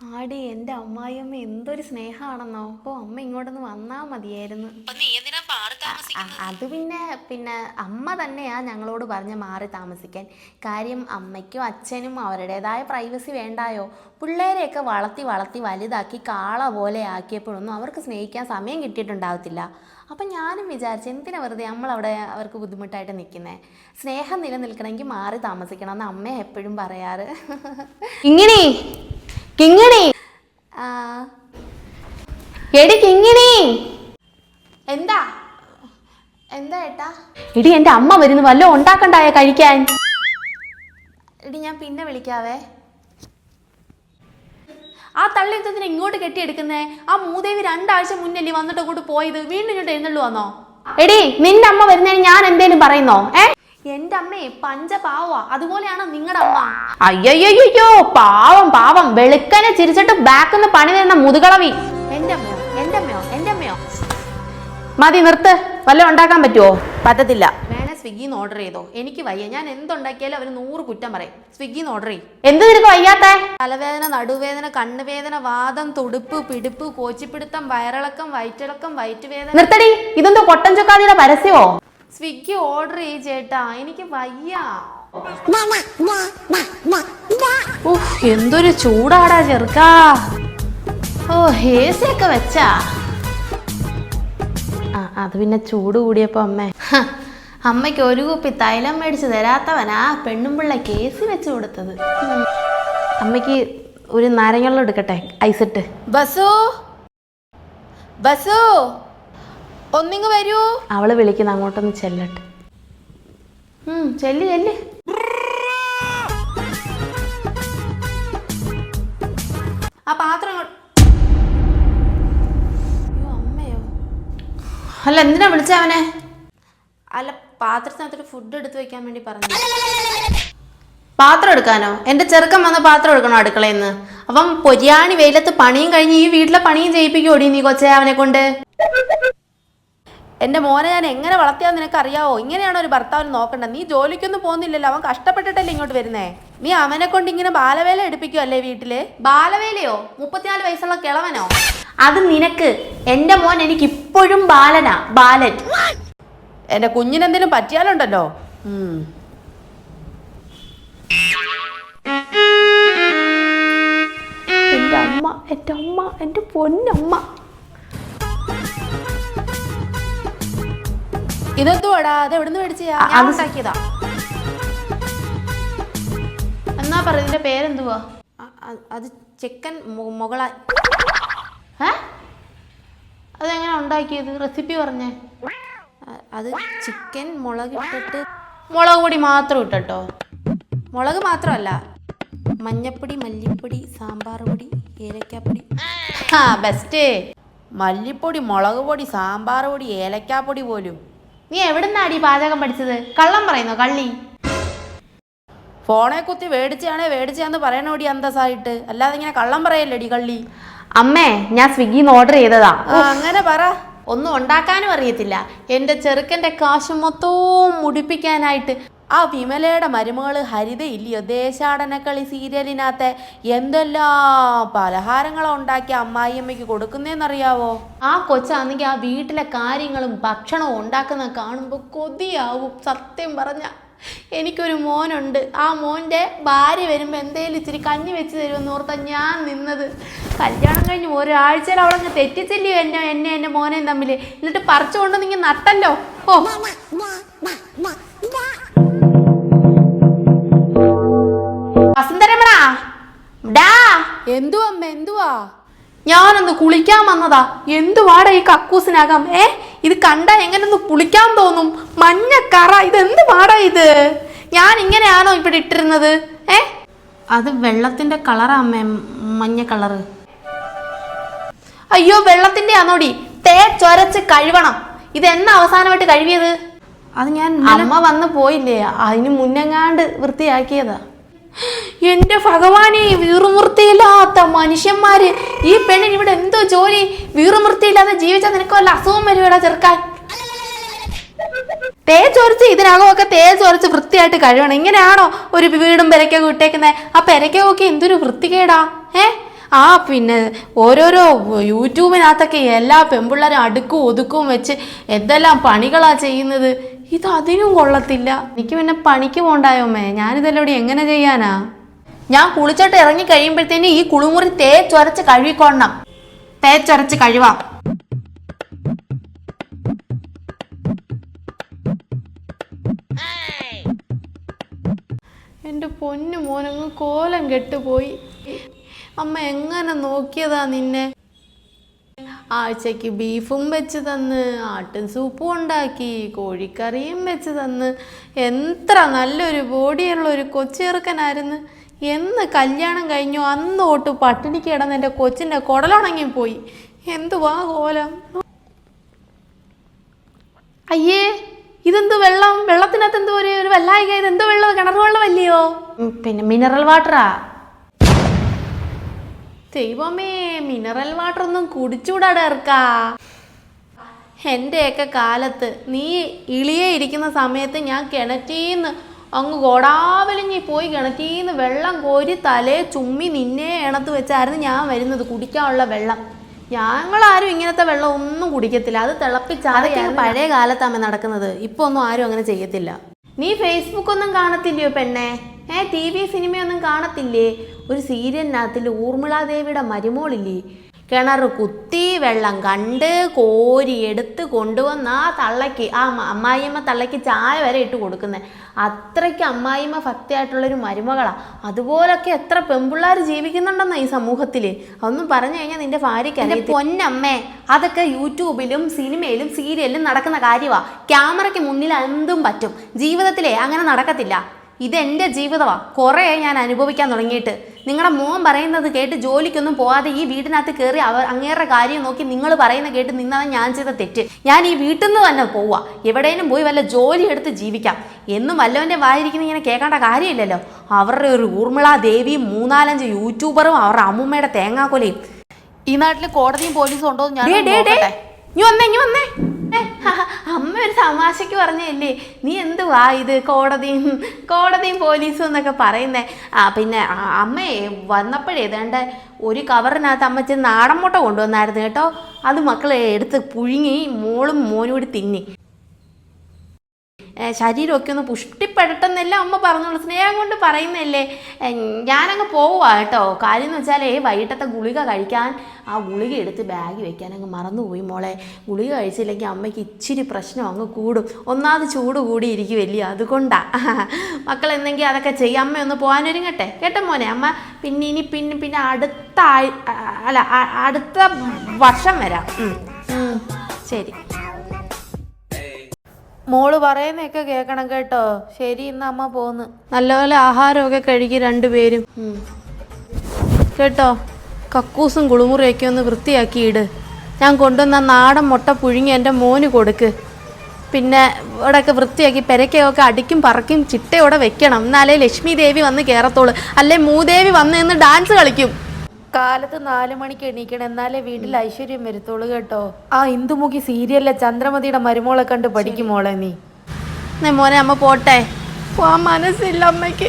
ആടി എന്റെ അമ്മായിയമ്മ എന്തൊരു സ്നേഹമാണെന്നോ ഓ അമ്മ ഇങ്ങോട്ടൊന്ന് വന്നാ മതിയായിരുന്നു. അപ്പൊ നീ എന്തിനാ മാറി താമസിക്കുന്നത്? അത് പിന്നെ പിന്നെ അമ്മ തന്നെയാ ഞങ്ങളോട് പറഞ്ഞ് മാറി താമസിക്കാൻ. കാര്യം അമ്മയ്ക്കും അച്ഛനും അവരുടേതായ പ്രൈവസി വേണ്ടായോ? പിള്ളേരെയൊക്കെ വളർത്തി വളർത്തി വലുതാക്കി കാള പോലെ ആക്കിയപ്പോഴൊന്നും അവർക്ക് സ്നേഹിക്കാൻ സമയം കിട്ടിയിട്ടുണ്ടാവത്തില്ല. അപ്പം ഞാനും വിചാരിച്ചു എന്തിനാ വെറുതെ നമ്മളവിടെ അവർക്ക് ബുദ്ധിമുട്ടായിട്ട് നിൽക്കുന്നത് സ്നേഹം നിലനിൽക്കണമെങ്കിൽ മാറി താമസിക്കണം എന്ന് അമ്മ എപ്പോഴും പറയാറ്. കിങ്ങിണി കിങ്ങിണി. എടി കിങ്ങിണി. എന്താ? എന്താ ഏട്ടാ? എടി എന്റെ അമ്മ വരുന്നു. വല്ലോ ഉണ്ടാക്കണ്ടായ കഴിക്കാൻ? എടി ഞാൻ പിന്നെ വിളിക്കാവേ. ആ തള്ളി എന്തിനാ ഇങ്ങോട്ട് കെട്ടിയെടുക്കുന്നേ? ആ മൂദേവി രണ്ടാഴ്ച മുന്നല്ലേ വന്നിട്ട് കൂട്ട് പോയത്? വീണ്ടും ഇങ്ങോട്ട് എഴുന്നള്ളു വന്നോ എടി നിന്റെ അമ്മ വരുന്നതിന് ഞാൻ എന്തേലും പറയുന്നോ? ഏ? എന്റെ അമ്മേ പഞ്ചപാവ അതുപോലെയാണോ നിങ്ങളുടെ അമ്മ. അയ്യോ പാവം പാവം. വെളുക്കനെ ചിരിച്ചിട്ട് ബാക്കിന്ന് പണി തരുന്ന മുതുകളവി. എന്റെ അമ്മയോ എന്റെ അമ്മയോ എന്റെ അമ്മയോ മതി നിർത്ത്. വല്ല ഉണ്ടാക്കാൻ പറ്റുമോ പറ്റത്തില്ല. വേണേ സ്വിഗ്ഗിന്ന് ഓർഡർ ചെയ്തോ. എനിക്ക് വയ്യ. ഞാൻ എന്തുണ്ടാക്കിയാലും അവർ നൂറ് കുറ്റം പറയും. സ്വിഗ്ഗിന്ന് ഓർഡർ ചെയ്യും. എന്ത് നിനക്ക് വയ്യാത്ത? തലവേദന നടുവേദന കണ്ണുവേദന വാദം തുടുപ്പ് പിടിപ്പ് കോച്ചിപ്പിടുത്തം വയറിളക്കം വയറ്റിളക്കം വയറ്റുവേദന. നിർത്തടി. ഇതെന്തോ കൊട്ടൻ ചൊക്കാതിയുടെ പരസ്യമോ? സ്വിഗ്ഗി ഓർഡർ ചെയ്യ് ചേട്ടാ. എനിക്ക് വയ്യ. എന്തൊരു ചൂടാടാ ചെറുക്കാ. ഓ ഹേസിയൊക്കെ ഒക്കെ വെച്ചാ. ആ അത് പിന്നെ ചൂട് കൂടിയപ്പോ അമ്മ. അമ്മയ്ക്ക് ഒരു കുപ്പി തൈലം മേടിച്ച് തരാത്തവനാ പെണ്ണും പിള്ള കേസ് വെച്ച് കൊടുത്തത്. അമ്മയ്ക്ക് ഒരു നാരങ്ങളും എടുക്കട്ടെ? ഐസിട്ട്. ബസു? ബസു? ഒന്നിങ്ങ് വരൂ. അവൾ വിളിക്കുന്ന അങ്ങോട്ടൊന്ന് ചെല്ലട്ടെ. ചെല്ല് ചെല്ല്. ആ പാത്രം അയ്യോ, അമ്മയോ. അല്ല എന്തിനാ വിളിച്ച അവനെ? അല്ല പാത്രത്തിനകത്തൊരു ഫുഡ് എടുത്തു വെക്കാൻ വേണ്ടി പറഞ്ഞു പാത്രം എടുക്കാനോ? എന്റെ ചെറുക്കൻ വന്ന പാത്രം എടുക്കണോ അടുക്കളയിൽ നിന്ന് അപ്പം പൊരിയാണി വെയിലത്ത് പണിയും കഴിഞ്ഞ് ഈ വീട്ടിലെ പണിയും ചെയ്യിപ്പിക്കോടി നീ കൊച്ചേ അവനെ കൊണ്ട് എന്റെ മോനെ ഞാൻ എങ്ങനെ വളർത്തിയാന്ന് നിനക്ക് അറിയാവോ ഇങ്ങനെയാണ് ഒരു ഭർത്താവിന് നോക്കേണ്ടത്. നീ ജോലിക്കൊന്നും പോകുന്നില്ലല്ലോ അവൻ കഷ്ടപ്പെട്ടിട്ടല്ലേ ഇങ്ങോട്ട് വരുന്നേ? നീ അവനെ കൊണ്ട് ഇങ്ങനെ ബാലവേല എടുപ്പിക്കുവല്ലേ വീട്ടിൽ? ബാലവേലയോ? മുപ്പത്തിനാല് വയസ്സുള്ള കിളവനോ? അത് നിനക്ക്. എന്റെ മോൻ എനിക്ക് ഇപ്പോഴും ബാലനാ. ബാലൻ. എന്റെ കുഞ്ഞിനെന്തെങ്കിലും പറ്റിയാലുണ്ടല്ലോ? ഉം. എന്റെ അമ്മ എന്റെ അമ്മ എന്റെ പൊന്നമ്മ. ഇതെന്തുവാടാ അത് എവിടുന്ന് മേടിച്ചാ? ഞാൻ ഉണ്ടാക്കിയതാ. എന്നാ പറ ഇതിന്റെ പേരെന്തുവാ? അത് ചിക്കൻ മുകള അതെങ്ങനെ ഉണ്ടാക്കിയത്? റെസിപ്പി പറഞ്ഞേ. അത് ചിക്കൻ മുളക് ഇട്ടിട്ട് മുളക് പൊടി മാത്രം ഇട്ടോ മുളക് മാത്രമല്ല മഞ്ഞപ്പൊടി മല്ലിപ്പൊടി സാമ്പാർ പൊടി ഏലക്കാപ്പൊടി. ആ ബെസ്റ്റ്. മല്ലിപ്പൊടി മുളക് പൊടി സാമ്പാർ പൊടി ഏലക്കാപ്പൊടി പോലും. നീ എവിടുന്നാടി പാചകം പഠിച്ചത്? കള്ളം പറയുന്നോ കള്ളി? ഫോണെ കുത്തി മേടിച്ചാണേ മേടിച്ചാന്ന് പറയണോടി അന്തസ്സായിട്ട്. അല്ലാതെ ഇങ്ങനെ കള്ളം പറയല്ലേടി കള്ളി? അമ്മേ ഞാൻ സ്വിഗ്ഗിന്ന് ഓർഡർ ചെയ്തതാ. ആ, അങ്ങനെ പറ. ഒന്നും ഉണ്ടാക്കാനും അറിയത്തില്ല. എന്റെ ചെറുക്കന്റെ കാശ് മൊത്തവും മുടിപ്പിക്കാനായിട്ട് ആ വിമലയുടെ മരുമകൾ ഹരിത ഇല്ലയോ? ദേശാടനക്കളി സീരിയലിനകത്തെ എന്തെല്ലാം പലഹാരങ്ങളും ഉണ്ടാക്കി അമ്മായിയമ്മയ്ക്ക് കൊടുക്കുന്നേന്നറിയാവോ? ആ കൊച്ചാണെങ്കിൽ ആ വീട്ടിലെ കാര്യങ്ങളും ഭക്ഷണവും ഉണ്ടാക്കുന്ന കാണുമ്പോൾ കൊതിയാവും. സത്യം പറഞ്ഞ എനിക്കൊരു മോനുണ്ട്. ആ മോന്റെ ഭാര്യ വരുമ്പോൾ എന്തേലും ഇച്ചിരി കഞ്ഞി വെച്ച് തരുമെന്ന് ഓർത്താ ഞാൻ നിന്നത്. കല്യാണം കഴിഞ്ഞ് ഒരാഴ്ചയിൽ അവളങ്ങ് തെറ്റിച്ചില്ലയോ എന്നെ എന്നെ എന്റെ മോനെയും തമ്മിൽ എന്നിട്ട് പറിച്ചു കൊണ്ട് നട്ടല്ലോ. ഓ. എന്തുവാ അമ്മ എന്തുവാ? ഞാനൊന്ന് കുളിക്കാൻ വന്നതാ. എന്തുവാടാ ഈ കക്കൂസിനകം? ഏ ഇത് കണ്ടാ എങ്ങനൊന്ന് കുളിക്കാൻ തോന്നും. മഞ്ഞ കറ ഇത് എന്ത് വാടാ ഇത്? ഞാൻ ഇങ്ങനെയാണോ ഇവിടെ ഇട്ടിരുന്നത്? ഏ? അത് വെള്ളത്തിന്റെ കളറാ അമ്മേ മഞ്ഞ കളറ്. അയ്യോ വെള്ളത്തിന്റെ ആണോടി തേ ചൊരച്ച് കഴുകണം ഇത് എന്നാ അവസാനമായിട്ട് കഴുകിയത്? അത് ഞാൻ അമ്മ വന്ന് പോയില്ലേ? അതിന് മുന്നെങ്ങാണ്ട് വൃത്തിയാക്കിയതാ. എന്റെ ഭഗവാനെ വീറുമൂർത്തിയില്ലാത്ത മനുഷ്യന്മാര്. ഈ പെണ്ണിന് ഇവിടെ എന്തോ ജോലി? വീറുമൂർത്തിയില്ലാതെ ജീവിച്ചാൽ നിനക്ക് വല്ല അസുഖം വരുവേടാ ചെറുക്കാൻ. തേച്ചൊരച്ച് ഇതിനകമൊക്കെ തേച്ചൊരച്ച് വൃത്തിയായിട്ട് കഴിയണം ഇങ്ങനെയാണോ ഒരു വീടും പെരക്കൊക്കെ ഇട്ടേക്കുന്നത് ആ പെരക്കൊക്കെ എന്തൊരു വൃത്തികേടാ ഏ? ആ പിന്നെ ഓരോരോ യൂട്യൂബിനകത്തൊക്കെ എല്ലാ പെമ്പിള്ളേരും അടുക്കും ഒതുക്കും വെച്ച് എന്തെല്ലാം പണികളാ ചെയ്യുന്നത്? ഇത് അതിനും കൊള്ളത്തില്ല. എനിക്ക് പിന്നെ പണിക്ക് പോണ്ടായോമ്മേ ഞാനിതെല്ലാം ഇവിടെ എങ്ങനെ ചെയ്യാനാ? ഞാൻ കുളിച്ചോട്ട് ഇറങ്ങി കഴിയുമ്പോഴത്തേന് ഈ കുളിമുറി തേച്ചൊരച്ച് കഴുകിക്കൊള്ളണം. തേച്ചൊരച്ച് കഴുവാം. എന്റെ പൊന്നു മോനങ്ങ് കോലം കെട്ടുപോയി. അമ്മ എങ്ങനെ നോക്കിയതാ നിന്നെ? ആഴ്ചക്ക് ബീഫും വെച്ച് തന്ന് ആട്ടും സൂപ്പും ഉണ്ടാക്കി കോഴിക്കറിയും വെച്ച് തന്ന്. എത്ര നല്ലൊരു ബോഡിയുള്ള ഒരു കൊച്ചെറുക്കനായിരുന്നു എന്ന് കല്യാണം കഴിഞ്ഞു അന്ന് തൊട്ട് പട്ടിണിക്ക് കിടന്ന് എന്റെ കൊച്ചിന്റെ കുടലുണങ്ങി പോയി. എന്തുവാ കോലം? അയ്യേ ഇതെന്ത് വെള്ളം? വെള്ളത്തിനകത്ത് എന്തോ ഒരു വെള്ളായിക ഇത് എന്തോ വെള്ളം? കിണർ വെള്ളമല്ലയോ പിന്നെ മിനറൽ വാട്ടറാ ദൈവമേ മിനറൽ വാട്ടർ ഒന്നും കുടിച്ചൂടാടെ ഇറക്കാ എന്റെയൊക്കെ കാലത്ത് നീ ഇളിയെ ഇരിക്കുന്ന സമയത്ത് ഞാൻ കിണറ്റീന്ന് അങ്ങ് കോടാവലിഞ്ഞി പോയി കിണറ്റീന്ന് വെള്ളം കോരി തലേ ചുമ്മി നിന്നെ ഇണത്ത് വെച്ചായിരുന്നു ഞാൻ വരുന്നത് കുടിക്കാനുള്ള വെള്ളം. ഞങ്ങളാരും ഇങ്ങനത്തെ വെള്ളം ഒന്നും കുടിക്കത്തില്ല. അത് തിളപ്പിച്ചാറിയാണ്. പഴയ കാലത്താമേ നടക്കുന്നത്. ഇപ്പൊ ഒന്നും ആരും അങ്ങനെ ചെയ്യത്തില്ല. നീ ഫേസ്ബുക്ക് ഒന്നും കാണത്തില്ലയോ പെണ്ണെ? ഏ ടി വി സിനിമയൊന്നും കാണത്തില്ലേ? ഒരു സീരിയലിനകത്തിൽ ഊർമിളാദേവിയുടെ മരുമോളില്ലേ? കിണർ കുത്തി വെള്ളം കണ്ട് കോരി എടുത്ത് കൊണ്ടുവന്ന് ആ തള്ളയ്ക്ക് ആ അമ്മായിമ്മ അമ്മായിയമ്മ തള്ളയ്ക്ക് ചായ വരെ ഇട്ട് കൊടുക്കുന്നത് അത്രയ്ക്ക് അമ്മായിമ്മ ഭക്തിയായിട്ടുള്ളൊരു മരുമകളാണ് അതുപോലൊക്കെ എത്ര പെമ്പിള്ളാർ ജീവിക്കുന്നുണ്ടെന്നാ ഈ സമൂഹത്തിൽ അതൊന്നും പറഞ്ഞു കഴിഞ്ഞാൽ നിന്റെ ഭാര്യയ്ക്ക് എന്റെ പൊന്നമ്മേ അതൊക്കെ യൂട്യൂബിലും സിനിമയിലും സീരിയലിലും നടക്കുന്ന കാര്യമാണ് ക്യാമറയ്ക്ക് മുന്നിൽ എന്തും പറ്റും. ജീവിതത്തിലേ അങ്ങനെ നടക്കത്തില്ല. ഇതെന്റെ ജീവിതമാണ് കുറേ ഞാൻ അനുഭവിക്കാൻ തുടങ്ങിയിട്ട്. നിങ്ങളുടെ മോൻ പറയുന്നത് കേട്ട് ജോലിക്കൊന്നും പോവാതെ ഈ വീടിനകത്ത് കയറി അവർ അങ്ങേറെ കാര്യം നോക്കി നിങ്ങൾ പറയുന്ന കേട്ട് നിന്നാണ് ഞാൻ ചെയ്ത തെറ്റ്. ഞാൻ ഈ വീട്ടിൽ നിന്ന് തന്നെ പോവുക എവിടെയും പോയി വല്ല ജോലി എടുത്ത് ജീവിക്കാം. എന്നും വല്ലവന്റെ വായിരിക്കുന്ന ഇങ്ങനെ കേൾക്കേണ്ട കാര്യമില്ലല്ലോ. അവരുടെ ഒരു ഊർമിള ദേവിയും മൂന്നാലഞ്ച് യൂട്യൂബറും അവരുടെ അമ്മൂമ്മയുടെ തേങ്ങാക്കൊലയും. ഈ നാട്ടിൽ കോടതിയും പോലീസും ഉണ്ടോ ഞാൻ വന്നേ ഇനി വന്നേ. അമ്മ ഒരു തമാശക്ക് പറഞ്ഞല്ലേ നീ എന്തുവാ ഇത് കോടതിയും കോടതിയും പോലീസും എന്നൊക്കെ പറയുന്നേ? ആ പിന്നെ അമ്മയെ അമ്മേ വന്നപ്പോഴേ ഏതാണ്ട് ഒരു കവറിനകത്ത് അമ്മച്ചി നാടൻ മുട്ട കൊണ്ടുവന്നായിരുന്നു കേട്ടോ. അത് മക്കളെ എടുത്ത് പുഴുങ്ങി മോളും മോനും കൂടി തിന്നി. ശരീരമൊക്കെ ഒന്ന് പുഷ്ടിപ്പെടട്ടെന്നല്ല അമ്മ പറഞ്ഞോളൂ. സ്നേഹം കൊണ്ട് പറയുന്നല്ലേ ഞാനങ്ങ് പോവുക കേട്ടോ. കാര്യം എന്ന് വെച്ചാലേ വൈകിട്ടത്തെ ഗുളിക കഴിക്കാൻ ആ ഗുളിക എടുത്ത് ബാഗ് വെക്കാൻ അങ്ങ് മറന്നുപോയി മോളെ. ഗുളിക കഴിച്ചില്ലെങ്കിൽ അമ്മയ്ക്ക് ഇച്ചിരി പ്രശ്നം അങ്ങ് കൂടും. ഒന്നാമത് ചൂട് കൂടി ഇരിക്കുമല്ലേ അതുകൊണ്ടാ. മക്കൾ എന്തെങ്കിൽ അതൊക്കെ ചെയ്യാം. അമ്മ ഒന്ന് പോകാനൊരുങ്ങട്ടെ കേട്ടോ മോനെ? അമ്മ പിന്നെ ഇനി പിന്നെ പിന്നെ അടുത്ത അല്ല അടുത്ത വർഷം വരാം. ശരി. മോൾ പറയുന്നൊക്കെ കേക്കണം കേട്ടോ. ശരി ഇന്ന് അമ്മ പോന്ന്. നല്ലപോലെ ആഹാരമൊക്കെ കഴുകി രണ്ടുപേരും. കേട്ടോ കക്കൂസും കുളിമുറിയൊക്കെ ഒന്ന് വൃത്തിയാക്കി ഇട് ഞാൻ കൊണ്ടുവന്ന നാടൻ മുട്ട പുഴുങ്ങി എന്റെ മോന് കൊടുക്ക്. പിന്നെ ഇവിടെയൊക്കെ വൃത്തിയാക്കി പെരക്കയൊക്കെ അടിക്കും പറക്കും ചിട്ടയോടെ വെക്കണം. എന്നാലേ ലക്ഷ്മി ദേവി വന്ന് കയറത്തോളൂ അല്ലെ മൂദേവി വന്ന് നിന്ന് ഡാൻസ് കളിക്കും. കാലത്ത് നാല് മണിക്ക് എണീക്കണം. എന്നാലേ വീട്ടിൽ ഐശ്വര്യം വരുത്തുള്ളൂ കേട്ടോ. ആ ഇന്ദുമുഖി സീരിയലിലെ ചന്ദ്രമതിയുടെ മരുമോളെ കണ്ട് പഠിക്കും മോളെ നീ. മോനെ അമ്മ പോട്ടെ. പോവാൻ മനസ്സില്ല അമ്മയ്ക്ക്.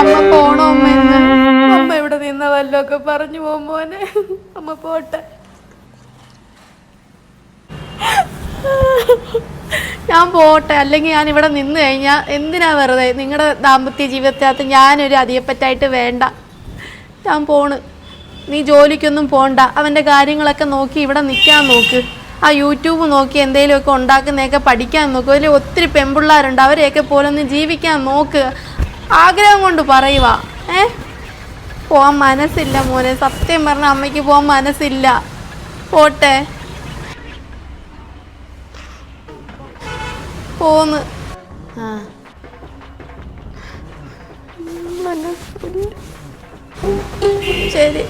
അമ്മ പോണോ അമ്മ അമ്മ ഇവിടെ നിന്ന വല്ലൊക്കെ പറഞ്ഞു പോകും മോനെ. അമ്മ പോട്ടെ. ഞാൻ പോട്ടെ. അല്ലെങ്കിൽ ഞാൻ ഇവിടെ നിന്ന് കഴിഞ്ഞാൽ എന്തിനാ വെറുതെ? നിങ്ങളുടെ ദാമ്പത്യ ജീവിതത്തിനകത്ത് ഞാനൊരു അധികപ്പറ്റായിട്ട് വേണ്ട. ഞാൻ പോണ്. നീ ജോലിക്കൊന്നും പോണ്ട. അവന്റെ കാര്യങ്ങളൊക്കെ നോക്കി ഇവിടെ നിൽക്കാൻ നോക്ക്. ആ യൂട്യൂബ് നോക്കി എന്തെങ്കിലുമൊക്കെ ഉണ്ടാക്കുന്നതൊക്കെ പഠിക്കാൻ നോക്ക്. അതിൽ ഒത്തിരി പെൺപിള്ളേരുണ്ട്. അവരെയൊക്കെ പോലെ ഒന്ന് ജീവിക്കാൻ നോക്ക്. ആഗ്രഹം കൊണ്ട് പറയുക. ഏ? പോവാൻ മനസ്സില്ല മോനെ. സത്യം പറഞ്ഞ അമ്മയ്ക്ക് പോവാൻ മനസ്സില്ല. പോട്ടെ. പോന്ന്. മനസ്സില്ല. ശരി.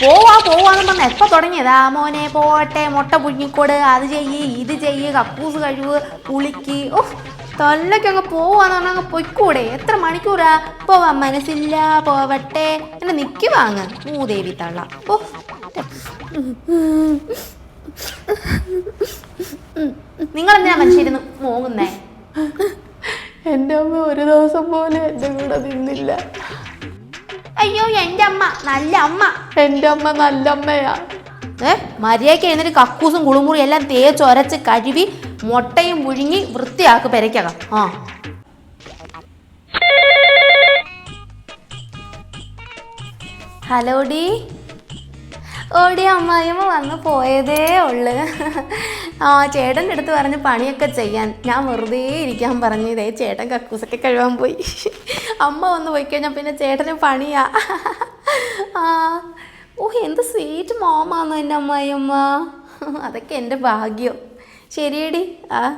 പോവാ പോവാന്ന് പറഞ്ഞ എപ്പോ തുടങ്ങിയതാ? മോനെ പോട്ടെ മുട്ട പുഴുങ്ങിക്കോട് അത് ചെയ്യ് ഇത് ചെയ്യ് കക്കൂസ് കഴിവ് കുളിക്ക് ഓ തൊല്ലൊക്കെ അങ്ങ് പോവാന്ന് പറഞ്ഞാൽ അങ്ങ് പൊയ്ക്കൂടെ? എത്ര മണിക്കൂറാ? പോവാൻ മനസ്സില്ല പോവട്ടെ എന്നെ നിക്ക് വാങ്ങ്. മൂദേവി തള്ള. ഓ നിങ്ങൾ എന്തിനാ മനുഷ്യരുന്ന് മോങ്ങുന്നേ? എന്റെ അമ്മ ഒരു ദിവസം പോലെ എന്റെ കൂടെ നിന്നില്ല. അയ്യോ എന്റെ അമ്മ നല്ല അമ്മ. എന്റെ അമ്മ നല്ല അമ്മയാ. ഏ മര്യാദയ്ക്ക് എഴുന്നേറ്റ് കക്കൂസും കുളിമുറി എല്ലാം തേച്ചൊരച്ച് കഴുകി മുട്ടയും പുഴുങ്ങി വൃത്തിയാക്ക് പെരയ്ക്കകം. ആ. ഹലോ ഡി. ഓടി അമ്മായിയമ്മ വന്ന് പോയതേ ഉള്ളു. ആ ചേട്ടന്റെ അടുത്ത് പറഞ്ഞ് പണിയൊക്കെ ചെയ്യാൻ. ഞാൻ വെറുതെ ഇരിക്കാൻ പറഞ്ഞു. ഇതേ ചേട്ടൻ കക്കൂസൊക്കെ കഴുകാൻ പോയി. അമ്മ വന്ന് പോയി കഴിഞ്ഞാൽ പിന്നെ ചേട്ടന് പണിയാ. ആ ഓ എന്ത് സ്വീറ്റ് മോമാന്നോ എന്റെ അമ്മായിയമ്മ. അതൊക്കെ എന്റെ ഭാഗ്യം. ശരിയടി. ആ.